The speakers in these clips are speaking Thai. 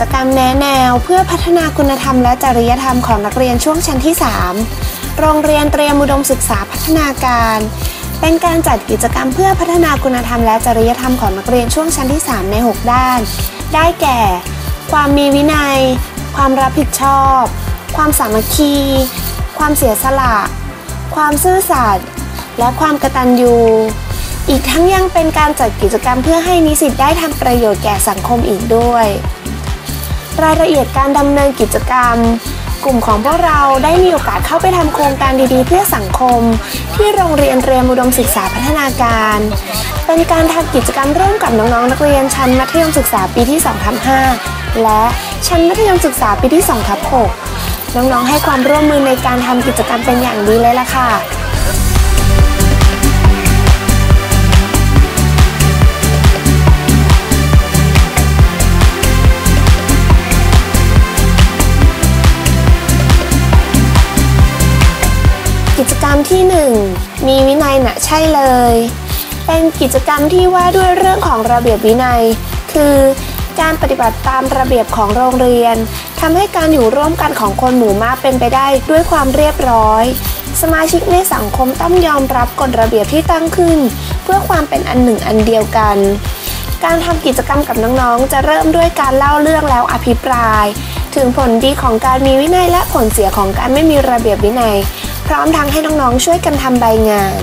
กิจกรรมแนะแนว เพื่อพัฒนาคุณธรรมและจริยธรรมของนักเรียนช่วงชั้นที่ 3 โรงเรียนเตรียมอุดมศึกษาพัฒนาการ เป็นการจัดกิจกรรมเพื่อพัฒนาคุณธรรมและจริยธรรมของนักเรียนช่วงชั้นที่ 3 ใน 6 ด้าน ได้แก่ ความมีวินัย ความรับผิดชอบ ความสามัคคี ความเสียสละ ความซื่อสัตย์และความกตัญญูอีกทั้งยังเป็นการจัดกิจกรรมเพื่อให้นิสิตได้ทำประโยชน์แก่สังคมอีกด้วย รายละเอียดการดำเนินกิจกรรม กลุ่มของพวกเราได้มีโอกาสเข้าไปทำโครงการดีๆ เพื่อสังคม ที่โรงเรียนเตรียมอุดมศึกษาพัฒนาการ เป็นการทำกิจกรรมร่วมกับน้องๆนักเรียนชั้นมัธยมศึกษาปีที่2ทับ5และชั้นมัธยมศึกษาปีที่2ทับ6น้องๆให้ความร่วมมือในการทำกิจกรรมเป็นอย่างดีเลยล่ะค่ะ ที่ 1 มีวินัยนะใช่เลย เป็นกิจกรรมที่ว่าด้วยเรื่องของระเบียบวินัย คือการปฏิบัติตามระเบียบของโรงเรียนทำให้การอยู่ร่วมกันของคนหมู่มากเป็นไปได้ด้วยความเรียบร้อย สมาชิกในสังคมต้องยอมรับกฎระเบียบที่ตั้งขึ้น เพื่อความเป็นอันหนึ่งอันเดียวกัน การทำกิจกรรมกับน้องๆ จะเริ่มด้วยการเล่าเรื่องแล้วอภิปราย ถึงผลดีของการมีวินัยและผลเสียของการไม่มีระเบียบวินัย ร้อมทั้งให้น้องๆช่วยกันทำใบงาน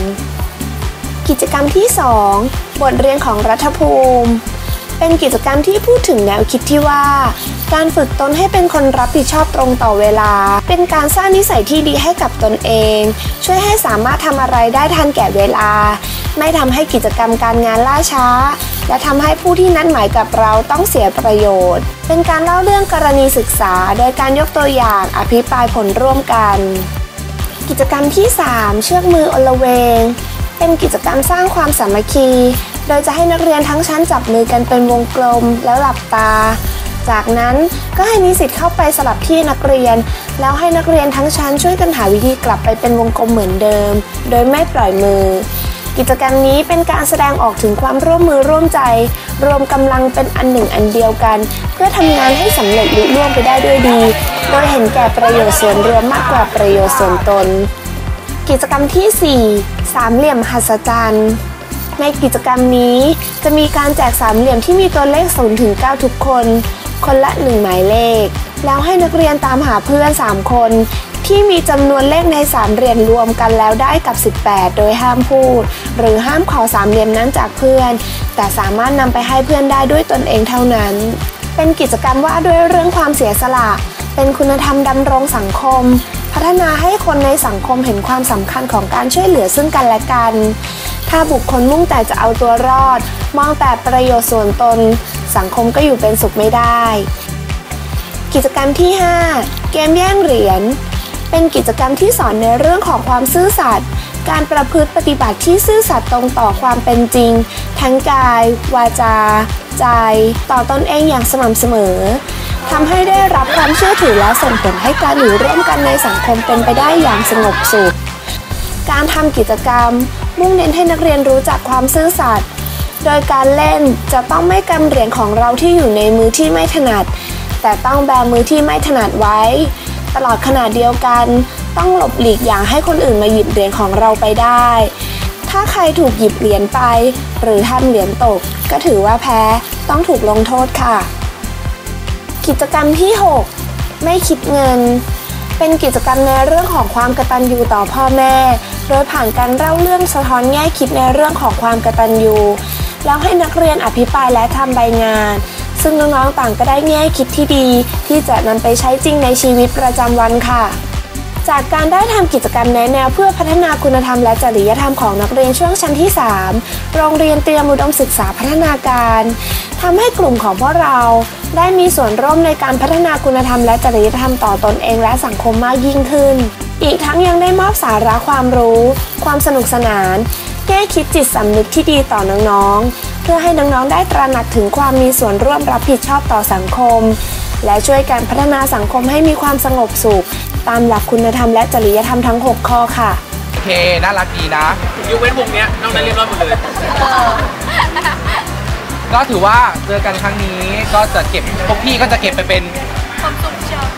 กิจกรรมที่ 2 บทเรียนของรัฐภูมิเป็นกิจกรรมที่พูดถึงแนวคิดที่ว่า การฝึกตนให้เป็นคนรับผิดชอบตรงต่อเวลา เป็นการสร้างนิสัยที่ดีให้กับตนเอง ช่วยให้สามารถทำอะไรได้ทันแก่เวลา ไม่ทำให้กิจกรรมการงานล่าช้า และทำให้ผู้ที่นัดหมายกับเราต้องเสียประโยชน์ เป็นการเล่าเรื่องกรณีศึกษา โดยการยกตัวอย่างอภิปรายผลร่วมกัน กิจกรรมที่ 3 เชือกมืออลเวง เป็นกิจกรรมสร้างความสามัคคี โดยจะให้นักเรียนทั้งชั้นจับมือกันเป็นวงกลมแล้วหลับตา จากนั้นก็ให้นิสิตเข้าไปสลับที่นักเรียน แล้วให้นักเรียนทั้งชั้นช่วยกันหาวิธีกลับไปเป็นวงกลมเหมือนเดิม โดยไม่ปล่อยมือ กิจกรรมนี้เป็นการแสดงออกถึงความร่วมมือร่วมใจ รวมกำลังเป็นอันหนึ่งอันเดียวกัน เพื่อทำงานให้สำเร็จลุล่วงไปได้ด้วยดี โดยเห็นแก่ประโยชน์ส่วนรวมมากกว่าประโยชน์ส่วนตน กิจกรรมที่ 4 สามเหลี่ยมหัศจรรย์ในกิจกรรมนี้จะมีการแจกสามเหลี่ยมที่มีตัวเลข0ถึง9ทุกคน คนละ 1 หมายเลข แล้วให้นักเรียนตามหาเพื่อน 3 คน ที่มีจำนวนเลขในสามเหลี่ยมรวมกันแล้วได้กับ 18 โดยห้ามพูด หรือห้ามขอสามเหลี่ยมนั้นจากเพื่อน แต่สามารถนำไปให้เพื่อนได้ด้วยตนเองเท่านั้น เป็นกิจกรรมว่าด้วยเรื่องความเสียสละ เป็นคุณธรรมดำรงสังคม พัฒนาให้คนในสังคมเห็นความสำคัญของการช่วยเหลือซึ่งกันและกัน ถ้าบุคคลมุ่งแต่จะเอาตัวรอด มองแต่ประโยชน์ส่วนตน สังคมก็อยู่เป็นสุขไม่ได้ กิจกรรมที่ 5 เกมแย่งเหรียญ เป็นกิจกรรมที่สอนในเรื่องของความซื่อสัตย์การประพฤติปฏิบัติที่ซื่อสัตย์ตรงต่อความเป็นจริง ทั้งกาย วาจา ใจ ต่อตอนเองอย่างสม่ำเสมอทำให้ได้รับความเชื่อถือและส่งผลให้การอยู่ร่วมกันในสังคมเป็นไปได้อย่างสงบสุข การทำกิจกรรม มุ่งเน้นให้นักเรียนรู้จักความซื่อสัตย์โดยการเล่นจะต้องไม่กำเหรียญของเราที่อยู่ในมือที่ไม่ถนัด แต่ต้องแบมือที่ไม่ถนัดไว้ ตลอดขนาดเดียวกัน ต้องหลบหลีกอย่างให้คนอื่นมาหยิบเหรียญของเราไปได้ ถ้าใครถูกหยิบเหรียญไป หรือทำเหรียญตก ก็ถือว่าแพ้ต้องถูกลงโทษค่ะ กิจกรรมที่ 6 ไม่คิดเงิน เป็นกิจกรรมในเรื่องของความกตัญญูต่อพ่อแม่ โดยผ่านการเล่าเรื่องสะท้อนแง่คิดในเรื่องของความกตัญญูแล้วให้นักเรียนอภิปรายและทำใบงาน ซึ่งน้องๆต่างก็ได้แง่คิดที่ดี ที่จะนำไปใช้จริงในชีวิตประจำวันค่ะ จากการได้ทำกิจกรรมแนะแนวเพื่อพัฒนาคุณธรรมและจริยธรรมของนักเรียนช่วงชั้นที่ 3 โรงเรียนเตรียมอุดมศึกษาพัฒนาการทำให้กลุ่มของพวกเรา ได้มีส่วนร่วมในการพัฒนาคุณธรรมและจริยธรรมต่อตอนเองและสังคมมากยิ่งขึ้น อีกทั้งยังได้มอบสาระความรู้ ความสนุกสนาน แก้คิดจิตสำนึกที่ดีต่อน้องๆ พื่อให้น้องๆได้ตระหนักถึงความมีส่วนร่วมรับผิดชอบต่อสังคม และช่วยกันพัฒนาสังคมให้มีความสงบสุข ตามหลักคุณธรรมและจริยธรรมทั้ง 6 ข้อค่ะโอเคน่ารักดีนะยกเว้นวงเนี้ยนอกนั้นเรียบร้อยหมดเลย ก็ถือว่าเจอกันครั้งนี้ก็จะเก็บพวกพี่ก็จะเก็บไปเป็น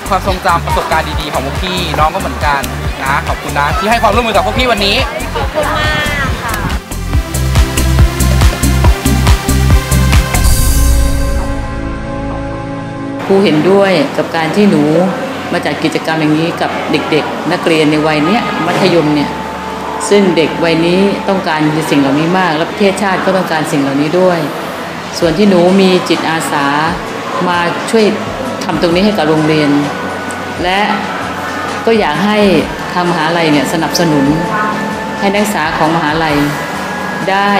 ความทรงจำประสบการณ์ดีๆของพวกพี่น้องก็เหมือนกันนะขอบคุณนะที่ให้ความร่วมมือกับพวกพี่วันนี้ค รูเห็นด้วยกับการที่หนูมาจัดกิจกรรมอย่างนี้กับเด็กๆ นักเรียนในวัยเนี้ยมัธยมเนี่ยซึ่งเด็กวัยนี้ต้องการสิ่งเหล่านี้มาก และประเทศชาติก็ต้องการสิ่งเหล่านี้ด้วย ส่วนที่หนูมีจิตอาสามาช่วยทำตรงนี้ให้กับโรงเรียน และก็อยากให้ทางมหาลัยเนี่ยสนับสนุนให้นักศึกษาของมหาลัยได้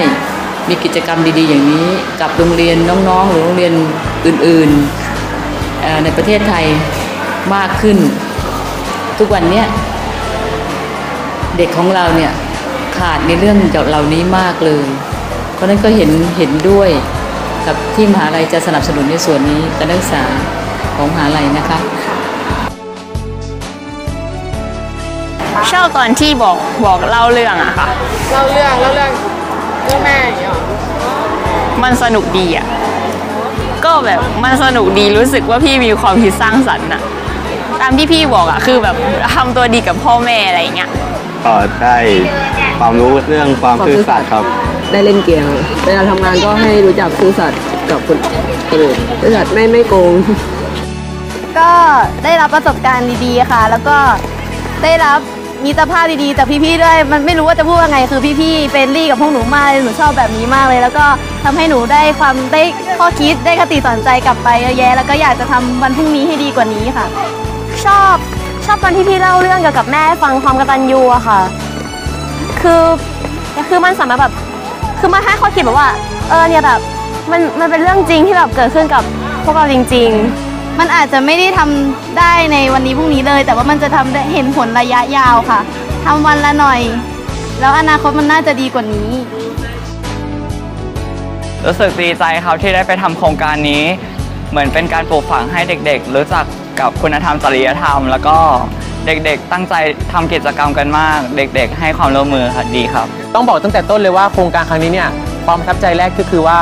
มีกิจกรรมดีๆ อย่างนี้กับโรงเรียนน้องๆ หรือโรงเรียนอื่นๆ ในประเทศไทยมากขึ้น ทุกวันเนี้ยเด็กของเราเนี่ยขาดในเรื่องเหล่านี้มากเลย เพราะฉะนั้นก็เห็นเห็นด้วยกับที่มหาลัยจะสนับสนุนในส่วนนี้การนักศึกษาของมหาลัยนะคะชอบตอนที่บอกบอกเล่าเรื่องอะค่ะเล่าเรื่องเล่าเรื่องเรื่องแม่อย่างเงี้ยหรอมันสนุกดีอะ ก็แบบมันสนุกดีรู้สึกว่าพี่มีความคิดสร้างสรรค์อะตามที่พี่บอกอะคือแบบทำตัวดีกับพ่อแม่อะไรอย่างเงี้ยก็ได้ความรู้เรื่องความซื่อสัตย์ครับ ได้เล่นเกมเวลาทำงานก็ให้รู้จักซื่อสัตย์กับคนอื่นซื่อสัตย์ไม่ไม่โกง ก็ได้รับประสบการณ์ดีๆค่ะ แล้วก็ได้รับ มิตรภาพดีๆจากพี่ๆด้วย มันไม่รู้ว่าจะพูดว่าไง คือพี่ๆเฟรนลี่กับพวกหนูมากเลยหนูชอบแบบนี้มากเลย แล้วก็ทำให้หนูได้ความได้ข้อคิดได้คติสอนใจกลับไปเยอะแยะ แล้วก็อยากจะทำวันพรุ่งนี้ให้ดีกว่านี้ค่ะ ชอบชอบตอนที่พี่เล่าเรื่องเกี่ยวกับแม่ฟังความกตัญญูอะค่ะ คือคือมันสามารถแบบคือมันให้ข้อคิดแบบว่า เออเนี่ยแบบมันมันเป็นเรื่องจริงที่แบบเกิดขึ้นกับพวกเราจริง ๆ มันอาจจะไม่ได้ทำได้ในวันนี้พรุ่งนี้เลย แต่ว่ามันจะทำได้เห็นผลระยะยาวค่ะทำวันละหน่อย แล้วอนาคตมันน่าจะดีกว่านี้ รู้สึกดีใจครับที่ได้ไปทำโครงการนี้ เหมือนเป็นการปลูกฝังให้เด็กๆ รู้จักกับคุณธรรมจริยธรรม แล้วก็เด็กๆ ตั้งใจทำกิจกรรมกันมาก เด็กๆ ให้ความร่วมมือครับดีครับ ต้องบอกตั้งแต่ต้นเลยว่าโครงการครั้งนี้เนี่ยความประทับใจแรกก็คือว่า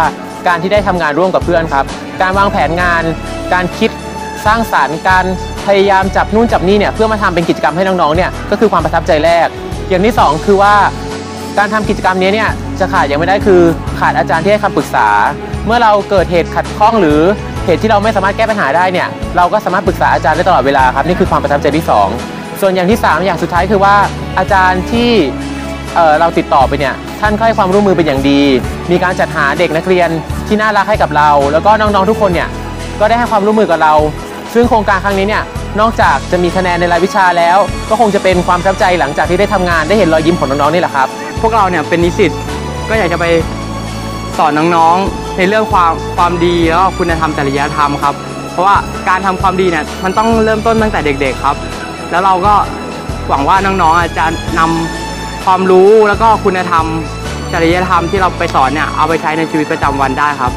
การที่ได้ทำงานร่วมกับเพื่อนครับ การวางแผนงาน การคิด สร้างสารรค์การพยายามจับนู่นจับนี่เนี่ยเพื่อมาทำเป็นกิจกรรมให้น้องๆเนี่ยก็คือความประทับใจแรก อย่างที่สองคือว่าการทำกิจกรรมนี้เนี่ยจะขาดอย่างไม่ได้คือขาดอาจารย์ที่ให้คำปรึกษา เมื่อเราเกิดเหตุขัดข้องหรือเหตุที่เราไม่สามารถแก้ปัญหาได้เนี่ยเราก็สามารถปรึกษาอาจารย์ได้ตลอดเวลาครับนี่คือความประทับใจที่สองส่วนอย่างที่สามอย่างสุดท้ายคือว่าอาจารย์ที่เเราติดต่อไปเนี่ยท่านให้ความร่วมมือเป็นอย่างดี มีการจัดหาเด็กนักเรียนที่น่ารักให้กับเรา แล้วก็น้องๆทุกคนเนี่ยก็ได้ให้ความร่วมมือกับเรา ซึ่งโครงการครั้งนี้เนี่ยนอกจากจะมีคะแนนในรายวิชาแล้ว ก็คงจะเป็นความประทับใจหลังจากที่ได้ทำงานได้เห็นรอยยิ้มของน้องๆนี่แหละครับ พวกเราเนี่ยเป็นนิสิตก็อยากจะไปสอนน้องๆในเรื่องความความดีแล้วก็คุณธรรมจริยธรรมครับ เพราะว่าการทำความดีเนี่ยมันต้องเริ่มต้นตั้งแต่เด็กๆครับ แล้วเราก็หวังว่าน้องๆอาจจะนำความรู้แล้วก็คุณธรรมจริยธรรมที่เราไปสอนเนี่ยเอาไปใช้ในชีวิตประจำวันได้ครับ